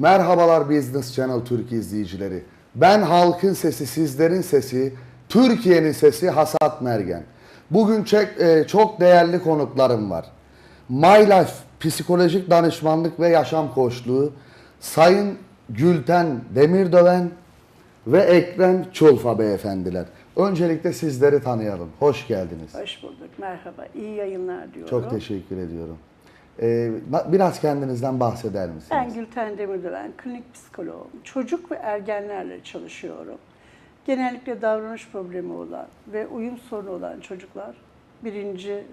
Merhabalar Business Channel Türk izleyicileri. Ben halkın sesi, sizlerin sesi, Türkiye'nin sesi Hasat Mergen. Bugün çek- e, çok değerli konuklarım var. My Life Psikolojik Danışmanlık ve Yaşam Koçluğu Sayın Gülten Demirdöven ve Ekrem Çulfa beyefendiler. Öncelikle sizleri tanıyalım. Hoş geldiniz. Hoş bulduk, merhaba. İyi yayınlar diyorum. Çok teşekkür ediyorum. Ee, biraz kendinizden bahseder misiniz? Ben Gülten Demirdöven, klinik psikoloğum. Çocuk ve ergenlerle çalışıyorum. Genellikle davranış problemi olan ve uyum sorunu olan çocuklar birinci e,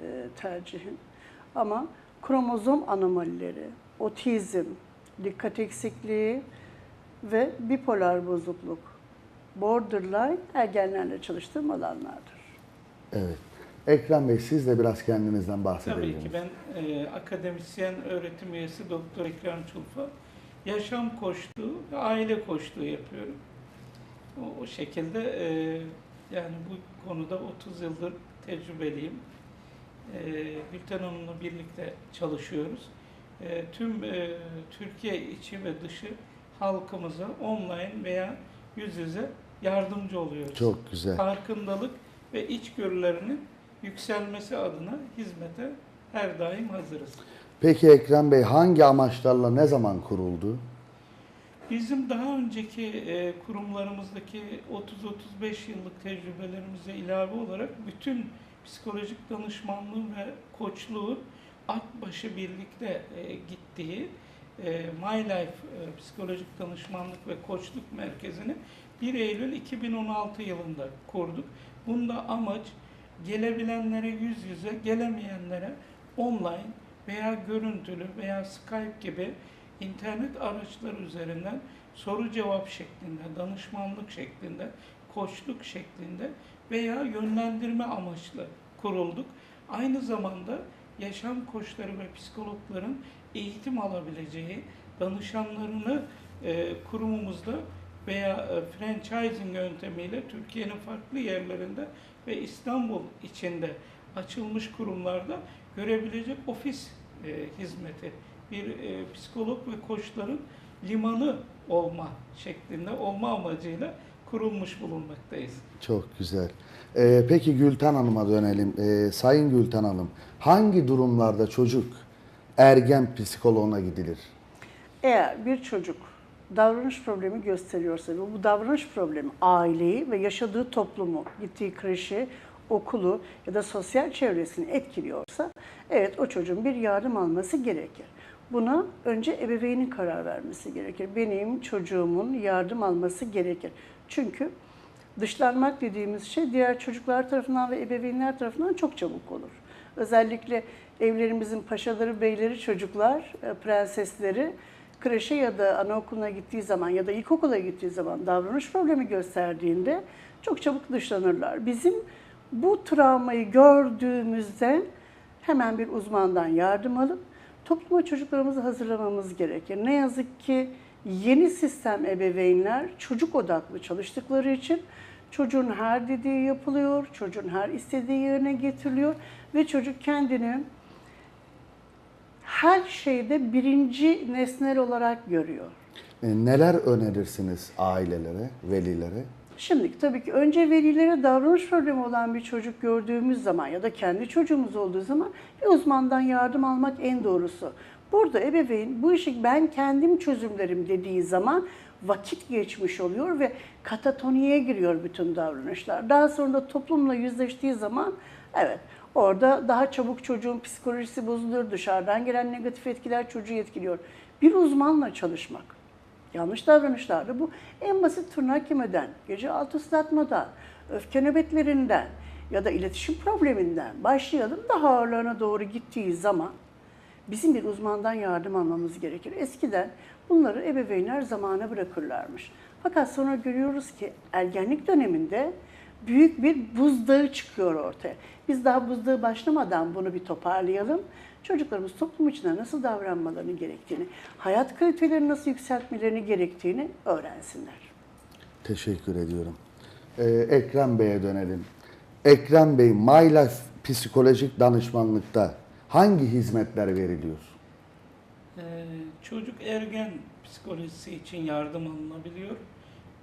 tercihim. Ama kromozom anomalileri, otizm, dikkat eksikliği ve bipolar bozukluk, borderline ergenlerle çalıştığım alanlardır. Evet. Ekrem Bey siz de biraz kendinizden bahsedebilir Tabii ki ben e, akademisyen öğretim üyesi Doktor Ekrem Çulfa. Yaşam koçluğu ve aile koçluğu yapıyorum. O, o şekilde e, yani bu konuda 30 yıldır tecrübeliyim. E, Gülten Hanım'la birlikte çalışıyoruz. E, tüm e, Türkiye içi ve dışı halkımıza online veya yüz yüze yardımcı oluyoruz Çok güzel. farkındalık ve içgörülerinin yükselmesi adına hizmete her daim hazırız. Peki Ekrem Bey hangi amaçlarla ne zaman kuruldu? Bizim daha önceki e, kurumlarımızdaki 30-35 yıllık tecrübelerimize ilave olarak bütün psikolojik danışmanlığı ve koçluğu Akbaşı birlikte e, gittiği e, My Life e, Psikolojik Danışmanlık ve Koçluk Merkezi'ni 1 Eylül 2016 yılında kurduk. Bunda amaç gelebilenlere yüz yüze, gelemeyenlere online veya görüntülü veya Skype gibi internet araçları üzerinden soru cevap şeklinde, danışmanlık şeklinde, koçluk şeklinde veya yönlendirme amaçlı kurulduk. Aynı zamanda yaşam koçları ve psikologların eğitim alabileceği danışanlarını e, kurumumuzda veya e, franchising yöntemiyle Türkiye'nin farklı yerlerinde ve İstanbul içinde açılmış kurumlarda görebilecek ofis e, hizmeti bir e, psikolog ve koçların limanı olma şeklinde olma amacıyla kurulmuş bulunmaktayız. Çok güzel. Ee, peki Gülten Hanım'a dönelim. Ee, Sayın Gülten Hanım, hangi durumlarda çocuk ergen psikoloğuna gidilir? Eğer bir çocuk davranış problemi gösteriyorsa ve bu davranış problemi aileyi ve yaşadığı toplumu, gittiği kreşi, okulu ya da sosyal çevresini etkiliyorsa evet o çocuğun bir yardım alması gerekir. Buna önce ebeveynin karar vermesi gerekir. Benim çocuğumun yardım alması gerekir. Çünkü dışlanmak dediğimiz şey diğer çocuklar tarafından ve ebeveynler tarafından çok çabuk olur. Özellikle evlerimizin paşaları, beyleri, çocuklar, e, prensesleri kreşe ya da anaokuluna gittiği zaman ya da ilkokula gittiği zaman davranış problemi gösterdiğinde çok çabuk dışlanırlar. Bizim bu travmayı gördüğümüzde hemen bir uzmandan yardım alıp topluma çocuklarımızı hazırlamamız gerekir. Ne yazık ki yeni sistem ebeveynler çocuk odaklı çalıştıkları için çocuğun her dediği yapılıyor, çocuğun her istediği yerine getiriliyor ve çocuk kendini her şeyde birinci nesnel olarak görüyor. Ee, neler önerirsiniz ailelere, velilere? Şimdi tabii ki önce velilere davranış problemi olan bir çocuk gördüğümüz zaman ya da kendi çocuğumuz olduğu zaman bir uzmandan yardım almak en doğrusu. Burada ebeveyn bu işi ben kendim çözümlerim dediği zaman vakit geçmiş oluyor ve katatoniye giriyor bütün davranışlar. Daha sonra da toplumla yüzleştiği zaman evet orada daha çabuk çocuğun psikolojisi bozuluyor, dışarıdan gelen negatif etkiler çocuğu etkiliyor. Bir uzmanla çalışmak Yanlış davranışlarda bu en basit tırnak yemeden, gece altı ıslatmadan, öfke nöbetlerinden ya da iletişim probleminden başlayalım daha ağırlarına doğru gittiği zaman bizim bir uzmandan yardım almamız gerekir. Eskiden bunları ebeveynler zamana bırakırlarmış. Fakat sonra görüyoruz ki ergenlik döneminde büyük bir buzdağı çıkıyor ortaya. Biz daha buzdağı başlamadan bunu bir toparlayalım. Çocuklarımız toplum içinde nasıl davranmalarını gerektiğini, hayat kalitelerini nasıl yükseltmelerini gerektiğini öğrensinler. Teşekkür ediyorum. Ee, Ekrem Bey'e dönelim. Ekrem Bey, My Life Psikolojik Danışmanlıkta hangi hizmetler veriliyor? Ee, çocuk ergen psikolojisi için yardım alınabiliyor.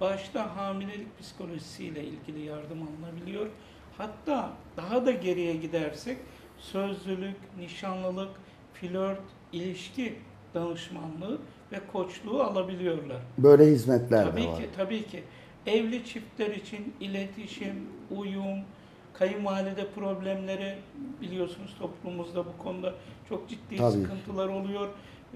Başta hamilelik psikolojisiyle ilgili yardım alınabiliyor. Hatta daha da geriye gidersek sözlülük, nişanlılık, flört, ilişki danışmanlığı ve koçluğu alabiliyorlar. Böyle hizmetler Tabii de var. ki, tabii ki. Evli çiftler için iletişim, uyum, kayınvalide problemleri biliyorsunuz toplumumuzda bu konuda çok ciddi Tabii. sıkıntılar oluyor.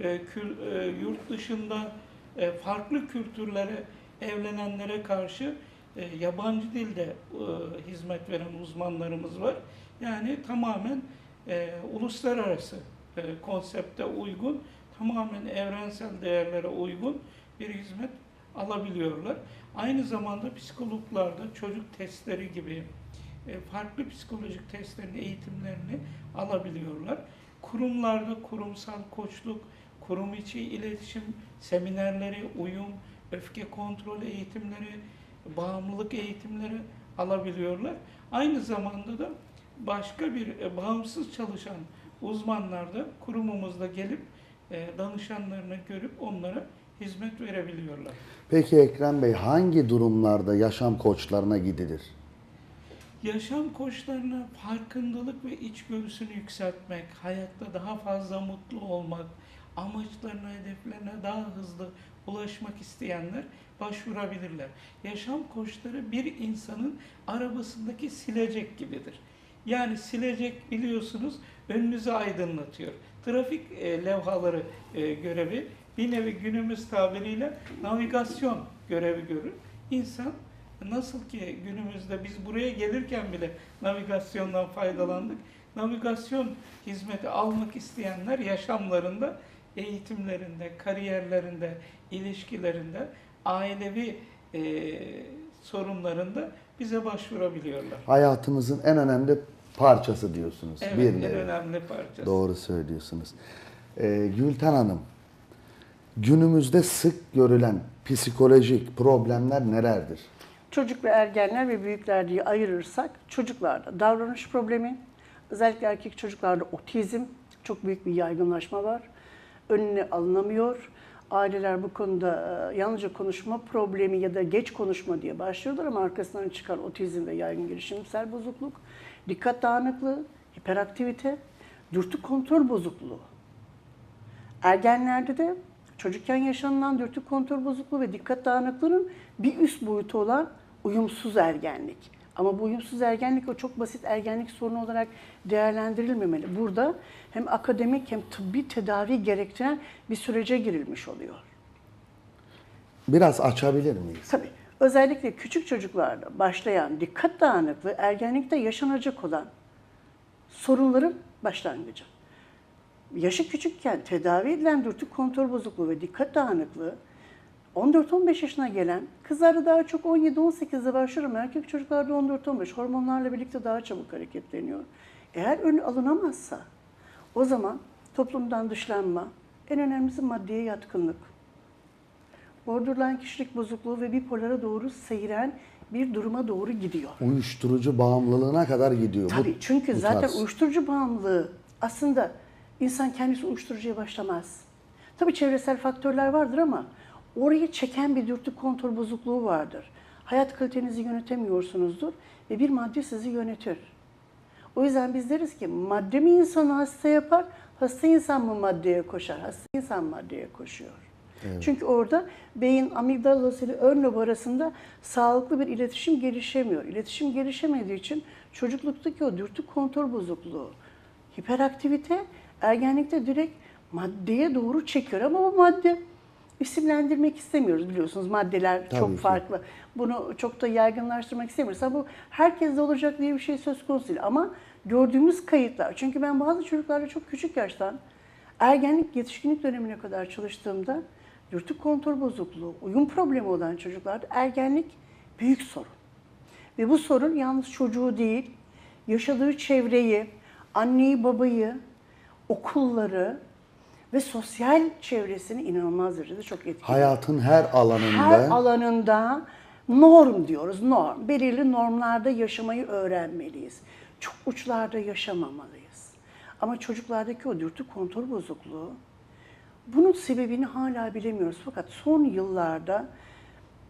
Ee, kül- e, yurt dışında e, farklı kültürlere, evlenenlere karşı e, yabancı dilde e, hizmet veren uzmanlarımız var. Yani tamamen e, uluslararası e, konsepte uygun, tamamen evrensel değerlere uygun bir hizmet alabiliyorlar. Aynı zamanda psikologlarda çocuk testleri gibi e, farklı psikolojik testlerin eğitimlerini alabiliyorlar. Kurumlarda kurumsal koçluk, kurum içi iletişim seminerleri, uyum, öfke kontrol eğitimleri, bağımlılık eğitimleri alabiliyorlar. Aynı zamanda da başka bir e, bağımsız çalışan uzmanlar da kurumumuzda gelip e, danışanlarını görüp onlara hizmet verebiliyorlar. Peki Ekrem Bey hangi durumlarda yaşam koçlarına gidilir? Yaşam koçlarına farkındalık ve içgörüsünü yükseltmek, hayatta daha fazla mutlu olmak, amaçlarına, hedeflerine daha hızlı ulaşmak isteyenler başvurabilirler. Yaşam koçları bir insanın arabasındaki silecek gibidir. Yani silecek biliyorsunuz önünüzü aydınlatıyor. Trafik e, levhaları e, görevi bir nevi günümüz tabiriyle navigasyon görevi görür. İnsan nasıl ki günümüzde biz buraya gelirken bile navigasyondan faydalandık. Navigasyon hizmeti almak isteyenler yaşamlarında, eğitimlerinde, kariyerlerinde, ilişkilerinde, ailevi e, sorunlarında bize başvurabiliyorlar. Hayatımızın en önemli parçası diyorsunuz. Evet, bir en nevi. önemli parçası. Doğru söylüyorsunuz. Ee, Gülten Hanım, günümüzde sık görülen psikolojik problemler nelerdir? Çocuk ve ergenler ve büyükler diye ayırırsak çocuklarda davranış problemi, özellikle erkek çocuklarda otizm çok büyük bir yaygınlaşma var. Önüne alınamıyor. Aileler bu konuda e, yalnızca konuşma problemi ya da geç konuşma diye başlıyorlar ama arkasından çıkan otizm ve yaygın gelişimsel bozukluk, dikkat dağınıklığı, hiperaktivite, dürtü kontrol bozukluğu. Ergenlerde de çocukken yaşanılan dürtü kontrol bozukluğu ve dikkat dağınıklığının bir üst boyutu olan uyumsuz ergenlik. Ama bu uyumsuz ergenlik o çok basit ergenlik sorunu olarak değerlendirilmemeli. Burada hem akademik hem tıbbi tedavi gerektiren bir sürece girilmiş oluyor. Biraz açabilir miyiz? Tabii özellikle küçük çocuklarda başlayan dikkat dağınıklığı ergenlikte yaşanacak olan sorunların başlangıcı. Yaşı küçükken tedavi edilen dürtü kontrol bozukluğu ve dikkat dağınıklığı 14-15 yaşına gelen kızlarda daha çok 17-18'de başlıyor ama erkek çocuklarda 14-15 hormonlarla birlikte daha çabuk hareketleniyor. Eğer önü alınamazsa o zaman toplumdan dışlanma, en önemlisi maddeye yatkınlık, borderline kişilik bozukluğu ve bipolara doğru seyren bir duruma doğru gidiyor. Uyuşturucu bağımlılığına kadar gidiyor. Bu- Tabii çünkü bu zaten tarz. uyuşturucu bağımlılığı aslında insan kendisi uyuşturucuya başlamaz. Tabii çevresel faktörler vardır ama orayı çeken bir dürtü kontrol bozukluğu vardır. Hayat kalitenizi yönetemiyorsunuzdur ve bir madde sizi yönetir. O yüzden biz deriz ki madde mi insanı hasta yapar, hasta insan mı maddeye koşar, hasta insan maddeye koşuyor. Çünkü orada beyin amigdalası ile ön lob arasında sağlıklı bir iletişim gelişemiyor. İletişim gelişemediği için çocukluktaki o dürtü kontrol bozukluğu, hiperaktivite ergenlikte direkt maddeye doğru çekiyor. Ama bu madde isimlendirmek istemiyoruz biliyorsunuz. Maddeler Tabii çok ki. farklı. Bunu çok da yaygınlaştırmak istemiyoruz. Ama bu herkeste olacak diye bir şey söz konusu değil. Ama gördüğümüz kayıtlar. Çünkü ben bazı çocuklarla çok küçük yaştan ergenlik, yetişkinlik dönemine kadar çalıştığımda dürtü kontrol bozukluğu, uyum problemi olan çocuklarda ergenlik büyük sorun. Ve bu sorun yalnız çocuğu değil, yaşadığı çevreyi, anneyi, babayı, okulları ve sosyal çevresini inanılmaz derecede çok etkiliyor. Hayatın her alanında Her alanında norm diyoruz, norm. Belirli normlarda yaşamayı öğrenmeliyiz. Çok uçlarda yaşamamalıyız. Ama çocuklardaki o dürtü kontrol bozukluğu Bunun sebebini hala bilemiyoruz. Fakat son yıllarda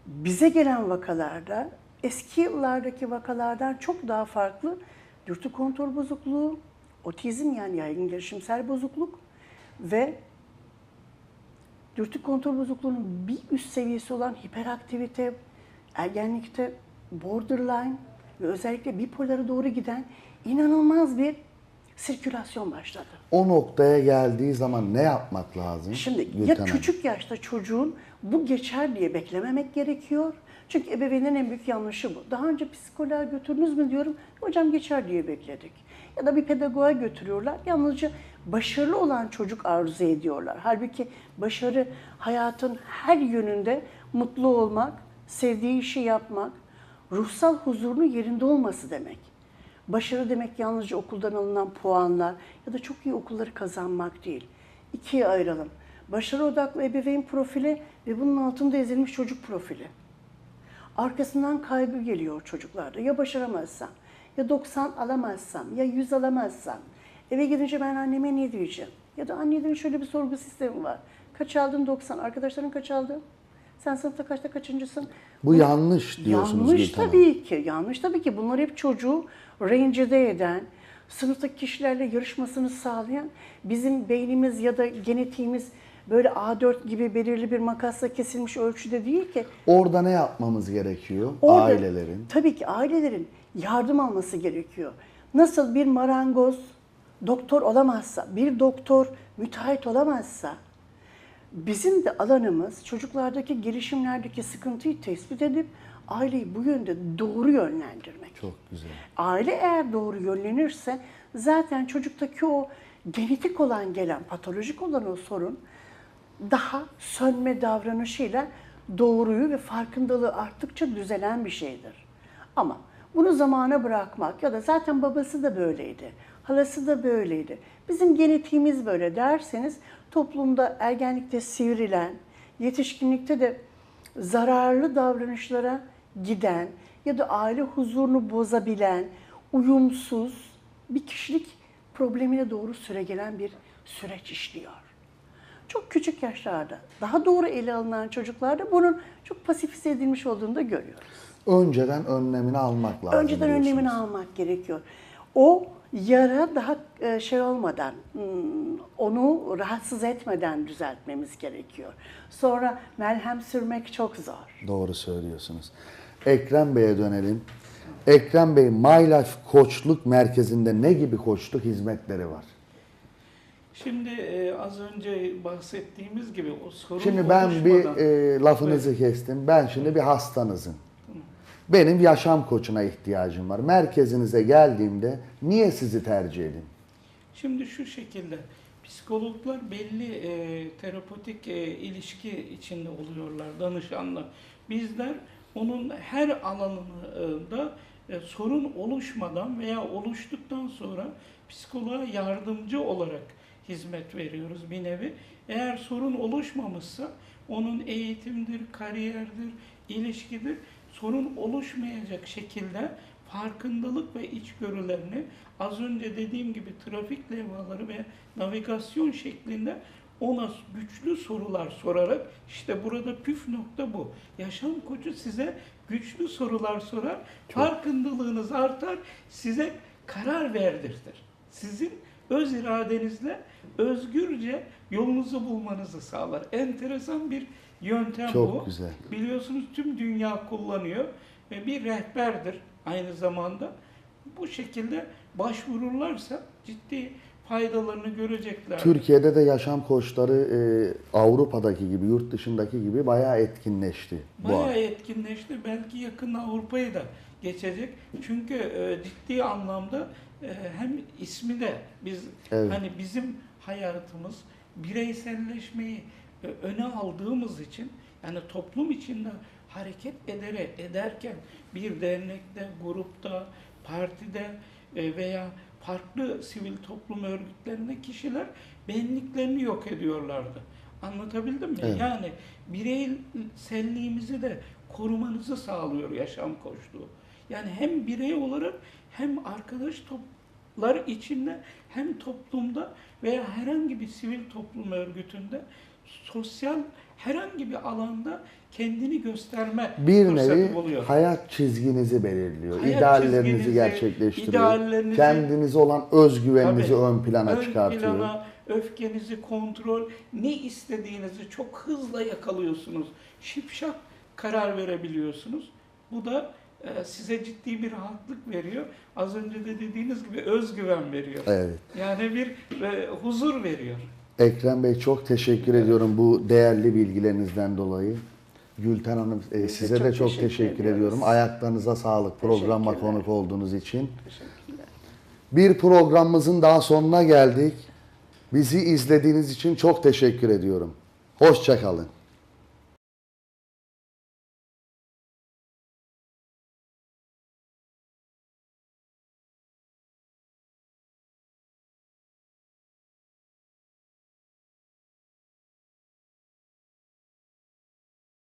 bize gelen vakalarda eski yıllardaki vakalardan çok daha farklı dürtü kontrol bozukluğu, otizm yani yaygın gelişimsel bozukluk ve dürtü kontrol bozukluğunun bir üst seviyesi olan hiperaktivite, ergenlikte borderline ve özellikle bipolara doğru giden inanılmaz bir sirkülasyon başladı. O noktaya geldiği zaman ne yapmak lazım? Şimdi Gülten ya küçük yaşta çocuğun bu geçer diye beklememek gerekiyor. Çünkü ebeveynin en büyük yanlışı bu. Daha önce psikoloğa götürdünüz mü diyorum. Hocam geçer diye bekledik. Ya da bir pedagoğa götürüyorlar. Yalnızca başarılı olan çocuk arzu ediyorlar. Halbuki başarı hayatın her yönünde mutlu olmak, sevdiği işi yapmak, ruhsal huzurunun yerinde olması demek. Başarı demek yalnızca okuldan alınan puanlar ya da çok iyi okulları kazanmak değil. İkiye ayıralım. Başarı odaklı ebeveyn profili ve bunun altında ezilmiş çocuk profili. Arkasından kaygı geliyor çocuklarda. Ya başaramazsam, ya 90 alamazsam, ya 100 alamazsam. Eve gidince ben anneme ne diyeceğim? Ya da anneden şöyle bir sorgu sistemi var. Kaç aldın 90, arkadaşların kaç aldı? Sen sınıfta kaçta kaçıncısın? Bu yanlış diyorsunuz Yanlış tabii ki. Yanlış tabii ki. Bunlar hep çocuğu rencide eden, sınıftaki kişilerle yarışmasını sağlayan, bizim beynimiz ya da genetiğimiz böyle A4 gibi belirli bir makasla kesilmiş ölçüde değil ki. Orada ne yapmamız gerekiyor? Orada Ailelerin. Tabii ki ailelerin yardım alması gerekiyor. Nasıl bir marangoz doktor olamazsa, bir doktor müteahhit olamazsa, bizim de alanımız çocuklardaki gelişimlerdeki sıkıntıyı tespit edip aileyi bu yönde doğru yönlendirmek. Çok güzel. Aile eğer doğru yönlenirse zaten çocuktaki o genetik olan gelen, patolojik olan o sorun daha sönme davranışıyla doğruyu ve farkındalığı arttıkça düzelen bir şeydir. Ama bunu zamana bırakmak ya da zaten babası da böyleydi, halası da böyleydi. Bizim genetiğimiz böyle derseniz toplumda ergenlikte sivrilen, yetişkinlikte de zararlı davranışlara giden ya da aile huzurunu bozabilen, uyumsuz bir kişilik problemine doğru süre gelen bir süreç işliyor. Çok küçük yaşlarda daha doğru ele alınan çocuklarda bunun çok pasifize edilmiş olduğunu da görüyoruz. Önceden önlemini almak lazım. Önceden önlemini almak gerekiyor. O yara daha e, şey olmadan, hmm, onu rahatsız etmeden düzeltmemiz gerekiyor. Sonra melhem sürmek çok zor. Doğru söylüyorsunuz. Ekrem Bey'e dönelim. Ekrem Bey My Life Koçluk Merkezi'nde ne gibi koçluk hizmetleri var? Şimdi e, az önce bahsettiğimiz gibi o sorun Şimdi ben bir oluşmadan- e, lafınızı kestim. Ben şimdi bir hastanızım. Benim yaşam koçuna ihtiyacım var. Merkezinize geldiğimde niye sizi tercih edeyim? Şimdi şu şekilde psikologlar belli e, terapötik e, ilişki içinde oluyorlar danışanla. Bizler onun her alanını da e, sorun oluşmadan veya oluştuktan sonra psikoloğa yardımcı olarak hizmet veriyoruz bir nevi. Eğer sorun oluşmamışsa onun eğitimdir, kariyerdir, ilişkidir sorun oluşmayacak şekilde farkındalık ve içgörülerini az önce dediğim gibi trafik levhaları ve navigasyon şeklinde ona güçlü sorular sorarak işte burada püf nokta bu. Yaşam koçu size güçlü sorular sorar, farkındalığınız artar, size karar verdirtir. Sizin öz iradenizle özgürce yolunuzu bulmanızı sağlar. Enteresan bir yöntem Çok bu. güzel. Biliyorsunuz tüm dünya kullanıyor ve bir rehberdir aynı zamanda. Bu şekilde başvururlarsa ciddi faydalarını görecekler. Türkiye'de de yaşam koçları e, Avrupa'daki gibi, yurt dışındaki gibi bayağı etkinleşti. Bayağı etkinleşti. Belki yakın Avrupa'yı da geçecek. Çünkü e, ciddi anlamda e, hem ismi de biz Evet. hani bizim hayatımız bireyselleşmeyi e, öne aldığımız için yani toplum içinde hareket ederek ederken bir dernekte, grupta, partide e, veya farklı sivil toplum örgütlerinde kişiler benliklerini yok ediyorlardı. Anlatabildim mi? Evet. Yani bireyselliğimizi de korumanızı sağlıyor yaşam koçluğu. Yani hem birey olarak hem arkadaş toplar içinde hem toplumda veya herhangi bir sivil toplum örgütünde sosyal herhangi bir alanda kendini gösterme Bir nevi buluyor. hayat çizginizi belirliyor. Hayat İdeallerinizi çizginizi, gerçekleştiriyor. ideallerinizi- Kendinize olan özgüveninizi Tabii. ön plana Ön çıkartıyor. plana, öfkenizi kontrol, ne istediğinizi çok hızla yakalıyorsunuz. Şipşak karar verebiliyorsunuz. Bu da size ciddi bir rahatlık veriyor. Az önce de dediğiniz gibi özgüven veriyor. Evet. Yani bir e, huzur veriyor. Ekrem Bey çok teşekkür ediyorum bu değerli bilgilerinizden dolayı. Gülten Hanım e, size de çok çok teşekkür teşekkür, ediyoruz. ediyorum. Ayaklarınıza sağlık programa konuk olduğunuz için. Bir programımızın daha sonuna geldik. Bizi izlediğiniz için çok teşekkür ediyorum. Hoşçakalın.